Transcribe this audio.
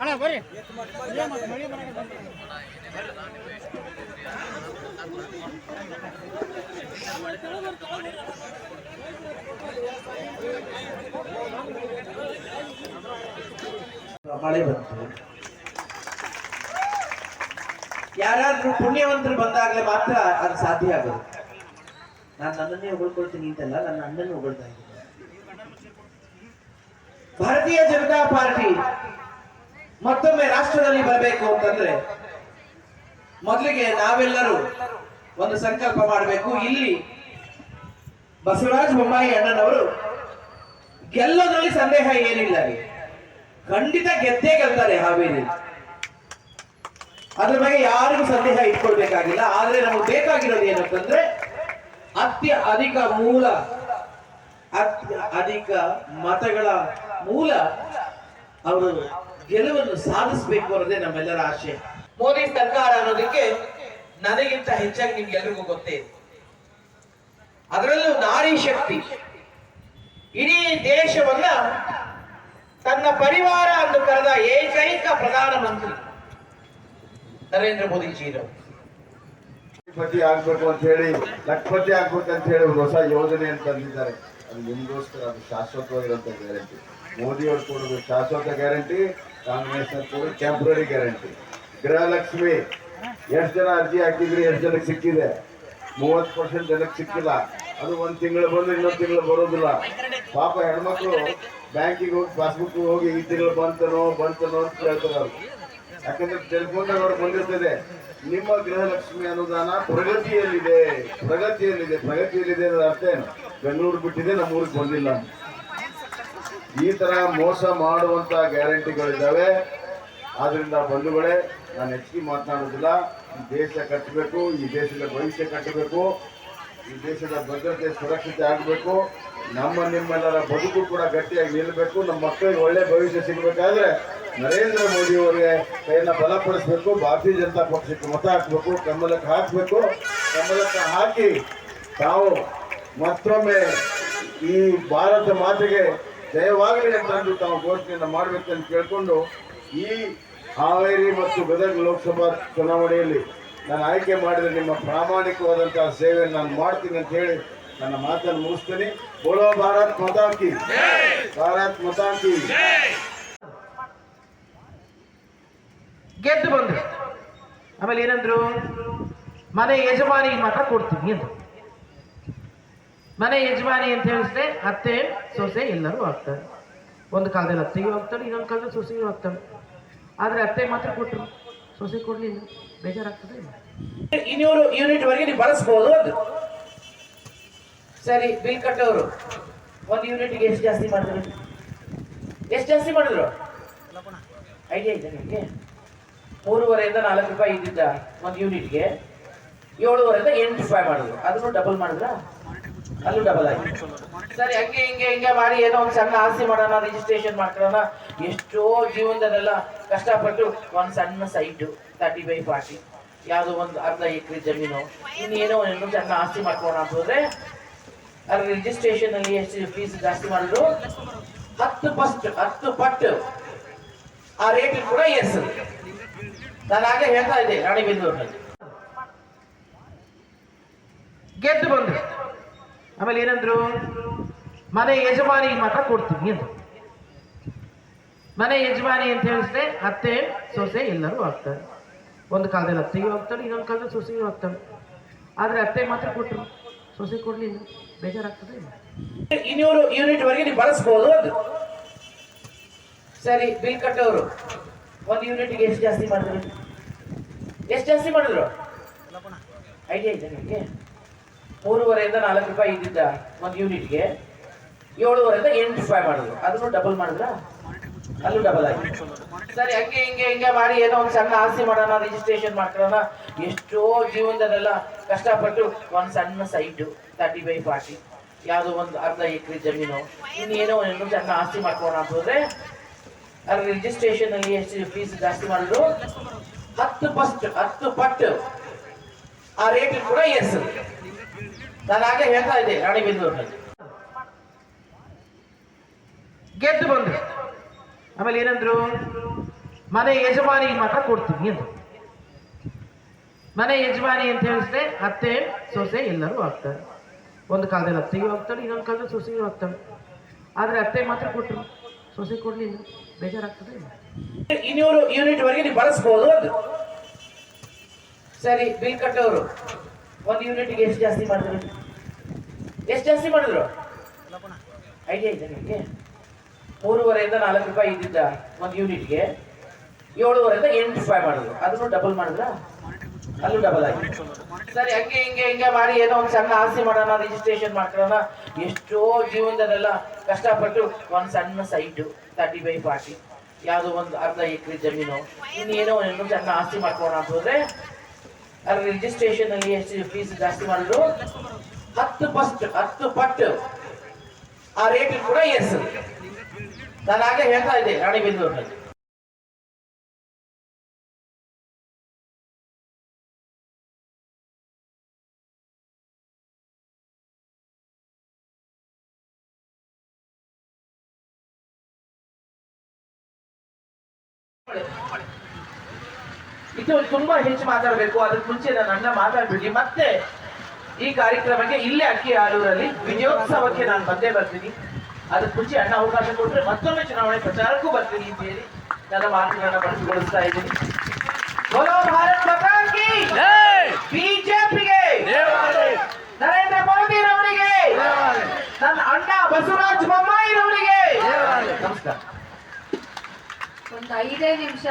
ಅಣ್ಣ ಬರ್ರಿ ಬಂತು. ಯಾರಾದ್ರೂ ಪುಣ್ಯವಂತರು ಬಂದಾಗಲೇ ಮಾತ್ರ ಅದು ಸಾಧ್ಯ ಆಗೋದು. ನಾನು ನನ್ನನ್ನೇ ಹೊಗಳ್ಕೊಳ್ತೀನಿ ಅಂತಲ್ಲ, ನನ್ನ ಅಣ್ಣನ್ನು ಹೊಗಳ್ತಾ ಇದ್ದೀನಿ. ಭಾರತೀಯ ಜನತಾ ಪಾರ್ಟಿ ಮತ್ತೊಮ್ಮೆ ರಾಷ್ಟ್ರದಲ್ಲಿ ಬರಬೇಕು ಅಂತಂದ್ರೆ ಮೊದಲಿಗೆ ನಾವೆಲ್ಲರೂ ಒಂದು ಸಂಕಲ್ಪ ಮಾಡಬೇಕು. ಇಲ್ಲಿ ಬಸವರಾಜ ಬೊಮ್ಮಾಯಿ ಅಣ್ಣನವರು ಗೆಲ್ಲೋದ್ರಲ್ಲಿ ಸಂದೇಹ ಏನಿಲ್ಲ ಖಂಡಿತ ಗೆದ್ದೇ ಗೆಲ್ತಾರೆ ಹಾವೇರಿ. ಅದ್ರ ಬಗ್ಗೆ ಯಾರಿಗೂ ಸಂದೇಹ ಇಟ್ಕೊಳ್ಬೇಕಾಗಿಲ್ಲ. ಆದ್ರೆ ನಮಗೆ ಬೇಕಾಗಿರೋದು ಏನಂತಂದ್ರೆ ಅತ್ಯ ಅಧಿಕ ಮೂಲ, ಅತ್ಯ ಅಧಿಕ ಮತಗಳ ಮೂಲ ಅವರು ಗೆಲುವನ್ನು ಸಾಧಿಸಬೇಕು ಅನ್ನೋದೇ ನಮ್ಮೆಲ್ಲರ ಆಶೆ. ಮೋದಿ ಸರ್ಕಾರ ಅನ್ನೋದಕ್ಕೆ ನನಗಿಂತ ಹೆಚ್ಚಾಗಿ ನಿಮ್ಗೆಲ್ರಿಗೂ ಗೊತ್ತೇ. ಅದರಲ್ಲೂ ನಾರಿ ಶಕ್ತಿ. ಇಡೀ ದೇಶವನ್ನ ತನ್ನ ಪರಿವಾರ ಎಂದು ಕರೆದ ಏಕೈಕ ಪ್ರಧಾನಮಂತ್ರಿ ನರೇಂದ್ರ ಮೋದಿಜಿರವರು. ಲಕ್ಷಪತಿ ಆಗ್ಬೇಕು ಅಂತ ಹೇಳಿ, ಲಕ್ಷಪತಿ ಆಗ್ಬೇಕು ಅಂತ ಹೇಳಿ ಹೊಸ ಯೋಜನೆ ಅಂತ ತಂದಿದ್ದಾರೆ. ಅದು ನಿಮಗೋಸ್ಕರ, ಅದು ಶಾಶ್ವತವಾಗಿರುವಂತ ಗ್ಯಾರಂಟಿ. ಮೋದಿ ಅವರು ಕೊಡೋದು ಶಾಶ್ವತ ಗ್ಯಾರಂಟಿ ಕಾಂಗ್ರೆಸ್ ಕೊಡೋದು ಟೆಂಪ್ರರಿ ಗ್ಯಾರಂಟಿ ಗೃಹಲಕ್ಷ್ಮಿ, ಎಷ್ಟು ಜನ ಅರ್ಜಿ ಹಾಕಿದ್ರಿ, ಎಷ್ಟು ಜನಕ್ಕೆ ಸಿಕ್ಕಿದೆ? ಮೂವತ್ತು ಪರ್ಸೆಂಟ್ ಜನಕ್ಕೆ ಸಿಕ್ಕಿಲ್ಲ. ಅದು ಒಂದು ತಿಂಗಳು ಬಂದು ಇನ್ನೊಂದು ತಿಂಗಳು ಬರೋದಿಲ್ಲ. ಪಾಪ ಹೆಣ್ಮಕ್ಳು ಬ್ಯಾಂಕಿಗೆ ಹೋಗಿ ಪಾಸ್ಬುಕ್ ಹೋಗಿ ಈ ತಿಂಗಳು ಬಂತನೋ ಬಂತನೋ ಅಂತ ಕೇಳ್ತಾರೆ ಅವ್ರು. ಯಾಕಂದ್ರೆ ಟೆಲಿಫೋನ್ ಅವ್ರಿಗೆ ಬಂದಿರ್ತದೆ. ನಿಮ್ಮ ಗೃಹಲಕ್ಷ್ಮಿ ಅನುದಾನ ಪ್ರಗತಿಯಲ್ಲಿದೆ. ಪ್ರಗತಿಯಲ್ಲಿದೆ ಪ್ರಗತಿಯಲ್ಲಿದೆ ಅನ್ನೋದು ಅರ್ಥ ಏನು? ಬೆಂಗಳೂರು ಬಿಟ್ಟಿದೆ, ನಮ್ಮೂರಿಗೆ ಬಂದಿಲ್ಲ. ಈ ತರ ಮೋಸ ಮಾಡುವಂತ ಗ್ಯಾರಂಟಿಗಳಿದ್ದಾವೆ. ಆದ್ರಿಂದ ಬಂಧುಗಳೇ, ನಾನು ಹೆಚ್ಚಿಗೆ ಮಾತನಾಡೋದಿಲ್ಲ. ಈ ದೇಶ ಕಟ್ಟಬೇಕು, ಈ ದೇಶದ ಭವಿಷ್ಯ ಕಟ್ಟಬೇಕು. ಈ ದೇಶದ ಭದ್ರತೆ, ಸುರಕ್ಷತೆ ಆಗಬೇಕು. ನಮ್ಮ ನಿಮ್ಮೆಲ್ಲರ ಬದುಕು ಕೂಡ ಗಟ್ಟಿಯಾಗಿ ನಿಲ್ಲಬೇಕು. ನಮ್ಮ ಮಕ್ಕಳಿಗೆ ಒಳ್ಳೆ ಭವಿಷ್ಯ ಸಿಗಬೇಕಾದ್ರೆ ನರೇಂದ್ರ ಮೋದಿ ಅವರಿಗೆ ಕೈಯನ್ನ ಬಲಪಡಿಸಬೇಕು, ಭಾರತೀಯ ಜನತಾ ಪಕ್ಷಕ್ಕೆ ಮತ ಹಾಕಬೇಕು, ಕಮಲಕ್ಕೆ ಹಾಕಬೇಕು. ಕಮಲಕ್ಕೆ ಹಾಕಿ ತಾವು ಮತ್ತೊಮ್ಮೆ ಈ ಭಾರತ ಮಾತೆಗೆ ಜಯವಾಗಲಿ ಅಂತಂದು ತಾವು ಘೋಷಣೆಯನ್ನು ಮಾಡಬೇಕಂತ ಕೇಳಿಕೊಂಡು ಈ ಹಾವೇರಿ ಮತ್ತು ಗದಗ ಲೋಕಸಭಾ ಚುನಾವಣೆಯಲ್ಲಿ ನಾನು ಆಯ್ಕೆ ಮಾಡಿದರೆ ನಿಮ್ಮ ಪ್ರಾಮಾಣಿಕವಾದಂತಹ ಸೇವೆಯನ್ನು ನಾನು ಮಾಡ್ತೀನಿ ಅಂತ ಹೇಳಿ ನನ್ನ ಮಾತನ್ನು ಮುಗಿಸ್ತೀನಿ. ಬೋಲೋ ಭಾರತ್ ಮತಾಂಕಿ ಭಾರತ್ ಮತಾಂಕಿ ಗೆದ್ದು ಬಂದ್ರು. ಆಮೇಲೆ ಏನಂದ್ರು? ಮನೆ ಯಜಮಾನಿ ಮಾತ್ರ ಕೊಡ್ತೀನಿ ಅಂತ ಮನೆ ಯಜಮಾನಿ ಅಂತ ಹೇಳಿದ್ರೆ ಅತ್ತೆ, ಸೊಸೆ ಎಲ್ಲರೂ ಆಗ್ತಾರೆ. ಒಂದು ಕಾಲದಲ್ಲಿ ಅತ್ತೆಗೂ ಆಗ್ತಾಳೆ, ಇನ್ನೊಂದು ಕಾಲದಲ್ಲಿ ಸೊಸೆಗೂ ಹೋಗ್ತಾಳೆ ಆದರೆ ಅತ್ತೆ ಮಾತ್ರ ಕೊಟ್ಟರು ಸೊಸೆ ಕೊಡ್ಲಿಲ್ಲ. ಬೇಜಾರಾಗ್ತದೆ ಇನ್ನೂರು ಯೂನಿಟ್ ವರೆಗೆ ನೀವು ಬಳಸ್ಬೋದು ಅದು ಸರಿ ಬಿಲ್ ಕಟ್ಟೋರು. ಒಂದು ಯೂನಿಟ್ಗೆ ಎಷ್ಟು ಜಾಸ್ತಿ ಮಾಡಿದ್ರು? ಎಷ್ಟು ಜಾಸ್ತಿ ಮಾಡಿದ್ರು? ಐಡಿಯಾ ಇದೆ ನಿಮಗೆ? ಮೂರುವರೆಯಿಂದ ನಾಲ್ಕು ರೂಪಾಯಿ ಇದ್ದಿದ್ದ ಒಂದು ಯೂನಿಟ್ಗೆ ಏಳುವರೆಯಿಂದ ಎಂಟು ರೂಪಾಯಿ ಮಾಡಿದ್ರು. ಅದನ್ನು ಡಬಲ್ ಮಾಡಿದ್ರ? ಅಲ್ಲೂ ಡಬಲ್ ಆಗಿ ಸರಿ, ಹಂಗೆ ಹಿಂಗೆ ಹಿಂಗೆ ಮಾಡಿ ಏನೋ ಒಂದು ಸಣ್ಣ ಆಸ್ತಿ ಮಾಡೋಣ ರಿಜಿಸ್ಟ್ರೇಷನ್ ಮಾಡ್ಕೊಳ್ಳೋಣ. ಎಷ್ಟೋ ಜೀವನದಲ್ಲೆಲ್ಲ ಕಷ್ಟಪಟ್ಟು ಒಂದು ಸಣ್ಣ ಸೈಟು ತರ್ಟಿ ಬೈ ಫಾರ್ಟಿ ಯಾವುದೋ ಒಂದು ಅರ್ಧ ಎಕರೆ ಜಮೀನು, ಇನ್ನೇನೋ ಏನೋ ಸಣ್ಣ ಆಸ್ತಿ ಮಾಡ್ಕೊಳ್ಳೋಣ ಅಂತ ಹೋದ್ರೆ, ಅದ್ರ ರಿಜಿಸ್ಟ್ರೇಷನ್ ಅಲ್ಲಿ ಎಷ್ಟು ಫೀಸ್ ಜಾಸ್ತಿ ಮಾಡಿದ್ರು? ಹತ್ತು ಪಸ್ಟ್ ಹತ್ತು ಪಟ್ಟು. ಆ ರೇಟ್ ಕೂಡ ಏರ್ಸದು ನಾನು ಹಾಗೆ ಹೇಳ್ತಾ ಇದ್ದೆ ಬೆಂದು ಗೆದ್ದು ಬಂದ್ರು. ಆಮೇಲೆ ಏನಂದ್ರು? ಮನೆ ಯಜಮಾನಿಗೆ ಮಾತ್ರ ಕೊಡ್ತೀನಿ ಅಂತ ಮನೆ ಯಜಮಾನಿ ಅಂತ ಹೇಳಿದ್ರೆ ಅತ್ತೆ, ಸೊಸೆ ಎಲ್ಲರೂ ಆಗ್ತಾರೆ. ಒಂದು ಕಾಲದಲ್ಲಿ ಅತ್ತೆಗೂ ಹೋಗ್ತಾಳೆ ಇನ್ನೊಂದು ಕಾಲದಲ್ಲಿ ಸೊಸೆಗೂ ಹೋಗ್ತಾಳೆ ಆದರೆ ಅತ್ತೆ ಮಾತ್ರ ಕೊಟ್ಟರು ಸೊಸೆ ಕೊಡ್ಲಿಲ್ಲ. ಬೇಜಾರಾಗ್ತದೆ ಇನ್ನೂರು ಯೂನಿಟ್ ವರೆಗೆ ನೀವು ಬಳಸ್ಬೋದು ಅದು ಸರಿ, ಬಿಲ್ ಕಟ್ಟೋರು. ಒಂದು ಯೂನಿಟ್ಗೆ ಎಷ್ಟು ಜಾಸ್ತಿ ಮಾಡಿದ್ರು? ಎಷ್ಟು ಜಾಸ್ತಿ ಮಾಡಿದ್ರು? ಐಡಿಯಾ ಇದೆ ನಿಮಗೆ? ಮೂರುವರೆಯಿಂದ ನಾಲ್ಕು ರೂಪಾಯಿ ಇದ್ದಿದ್ದ ಒಂದು ಯೂನಿಟ್ಗೆ ಏಳುವರೆಯಿಂದ ಎಂಟು ರೂಪಾಯಿ ಮಾಡಿದ್ರು. ಅದನ್ನು ಡಬಲ್ ಮಾಡಿದ್ರ? ಅಲ್ಲೂ ಡಬಲ್ ಆಗಿ. ಸರಿ, ಹಂಗೆ ಹಿಂಗೆ ಹಿಂಗೆ ಮಾಡಿ ಏನೋ ಒಂದು ಸಣ್ಣ ಆಸ್ತಿ ಮಾಡೋಣ ರಿಜಿಸ್ಟ್ರೇಷನ್ ಮಾಡ್ಕೊಳ್ಳೋಣ. ಎಷ್ಟೋ ಜೀವನದಲ್ಲೆಲ್ಲ ಕಷ್ಟಪಟ್ಟು ಒಂದು ಸಣ್ಣ ಸೈಟು ತರ್ಟಿ ಬೈ ಫಾರ್ಟಿ ಯಾವುದೋ ಒಂದು ಅರ್ಧ ಎಕರೆ ಜಮೀನು, ಇನ್ನೇನೋ ಒಂದು ಸಣ್ಣ ಆಸ್ತಿ ಮಾಡ್ಕೊಳ್ಳೋಣ ಅಂತ ಹೋದ್ರೆ ಅದ್ರ ರಿಜಿಸ್ಟ್ರೇಷನ್ ಅಲ್ಲಿ ಎಷ್ಟು ಫೀಸ್ ಜಾಸ್ತಿ ಮಾಡಿದ್ರು? ಹತ್ತು ಪಸ್ಟ್ ಹತ್ತು ಪಟ್ಟು. ಆ ರೇಟ್ ಕೂಡ ಎಸ್ ನಾನು ಹಾಗೆ ಹೇಳ್ತಾ ಇದ್ದೆ ಗೆದ್ದು ಬಂದ್ರು. ಆಮೇಲೆ ಏನಂದ್ರು? ಮನೆ ಯಜಮಾನಿಗೆ ಮಾತ್ರ ಕೊಡ್ತೀನಿ ಅಂತ ಮನೆ ಯಜಮಾನಿ ಅಂತ ಹೇಳಿದ್ರೆ ಅತ್ತೆ, ಸೊಸೆ ಎಲ್ಲರೂ ಆಗ್ತಾರೆ. ಒಂದು ಕಾಲದಲ್ಲಿ ಅತ್ತೆಗೂ ಹೋಗ್ತಾಳೆ ಇನ್ನೊಂದು ಕಾಲದಲ್ಲಿ ಸೊಸೆಗೂ ಹೋಗ್ತಾಳೆ ಆದರೆ ಅತ್ತೆ ಮಾತ್ರ ಕೊಟ್ಟರು ಸೊಸೆ ಕೊಡ್ಲಿಲ್ಲ. ಬೇಜಾರಾಗ್ತದೆ. ಇನ್ನೂರು ಯೂನಿಟ್ ವರೆಗೆ ನೀವು ಬಳಸ್ಬೋದು ಅದು. ಸರಿ ಬಿಲ್ ಕಟ್ಟೋರು, ಒಂದು ಯೂನಿಟ್ಗೆ ಎಷ್ಟು ಜಾಸ್ತಿ ಮಾಡಿದ್ರು? ಎಷ್ಟು ಜಾಸ್ತಿ ಮಾಡಿದ್ರು? ಐಡಿಯಾ ಇದೆ ನಿಮಗೆ? ಮೂರುವರೆಯಿಂದ ನಾಲ್ಕು ರೂಪಾಯಿ ಇದ್ದಿದ್ದ ಒಂದು ಯೂನಿಟ್ಗೆ ಏಳುವರೆಯಿಂದ ಎಂಟು ರೂಪಾಯಿ ಮಾಡಿದ್ರು. ಅದನ್ನು ಡಬಲ್ ಮಾಡಿದ್ರ? ಅಲ್ಲೂ ಡಬಲ್ ಆಗಿ ಸರಿ, ಹಂಗೆ ಹಿಂಗೆ ಹಿಂಗೆ ಮಾಡಿ ಏನೋ ಒಂದು ಸಣ್ಣ ಆಸ್ತಿ ಮಾಡೋಣ ರಿಜಿಸ್ಟ್ರೇಷನ್ ಮಾಡ್ಕೊಳ್ಳೋಣ. ಎಷ್ಟೋ ಜೀವನದಲ್ಲೆಲ್ಲ ಕಷ್ಟಪಟ್ಟು ಒಂದು ಸಣ್ಣ ಸೈಟು ತರ್ಟಿ ಬೈ ಫಾರ್ಟಿ ಯಾವುದೋ ಒಂದು ಅರ್ಧ ಎಕರೆ ಜಮೀನು. ಇನ್ನೇನೋ ಒಂದು ಸಣ್ಣ ಆಸ್ತಿ ಮಾಡ್ಕೊಳ್ಳೋಣ ಅಂತ ಹೋದ್ರೆ ಅಲ್ಲಿ ರಿಜಿಸ್ಟ್ರೇಷನ್ ಅಲ್ಲಿ ಎಷ್ಟು ಫೀಸ್ ಜಾಸ್ತಿ ಮಾಡಿದ್ರು? ಹತ್ತು ಪಸ್ಟ್ ಹತ್ತು ಪಟ್ಟು. ಆ ರೇಟ್ ಕೂಡ ಎಸ್ ನಾನು ಆಗಲೇ ಹೇಳ್ತಾ ಇದ್ದೆ ರಾಣಿಬೆನ್ನೂರಿನಲ್ಲಿ ಇದು ತುಂಬಾ ಹೆಚ್ಚು ಮಾತಾಡಬೇಕು. ಅದಕ್ಕೆ ಮುಂಚೆ ನಾನು ಅಣ್ಣ ಮಾತಾಡ್ಬಿಡಿ ಮತ್ತೆ ಈ ಕಾರ್ಯಕ್ರಮಕ್ಕೆ ಇಲ್ಲೇ ಅಕ್ಕಿ ಆಲೂರಲ್ಲಿ ವಿಜಯೋತ್ಸವಕ್ಕೆ ನಾನು ಬಂದೇ ಬರ್ತೀನಿ. ಅದಕ್ಕೆ ಮುಂಚೆ ಅಣ್ಣ ಅವಕಾಶ ಕೊಟ್ಟರೆ ಮತ್ತೊಮ್ಮೆ ಚುನಾವಣೆ ಪ್ರಚಾರಕ್ಕೂ ಬರ್ತೀನಿ ಅಂತ ಹೇಳಿ ನನ್ನ ಮಾತುಗಳನ್ನ ಬಳಸಿಗೊಳಿಸ್ತಾ ಇದ್ದೀನಿ. ಬಿಜೆಪಿಗೆ! ನರೇಂದ್ರ ಮೋದಿ ರವರಿಗೆ ನನ್ನ ಅಣ್ಣ ಬಸವರಾಜ್ ಬೊಮ್ಮಾಯಿ ರವರಿಗೆ ನಮಸ್ಕಾರ. ಒಂದು ಐದೇ ನಿಮಿಷ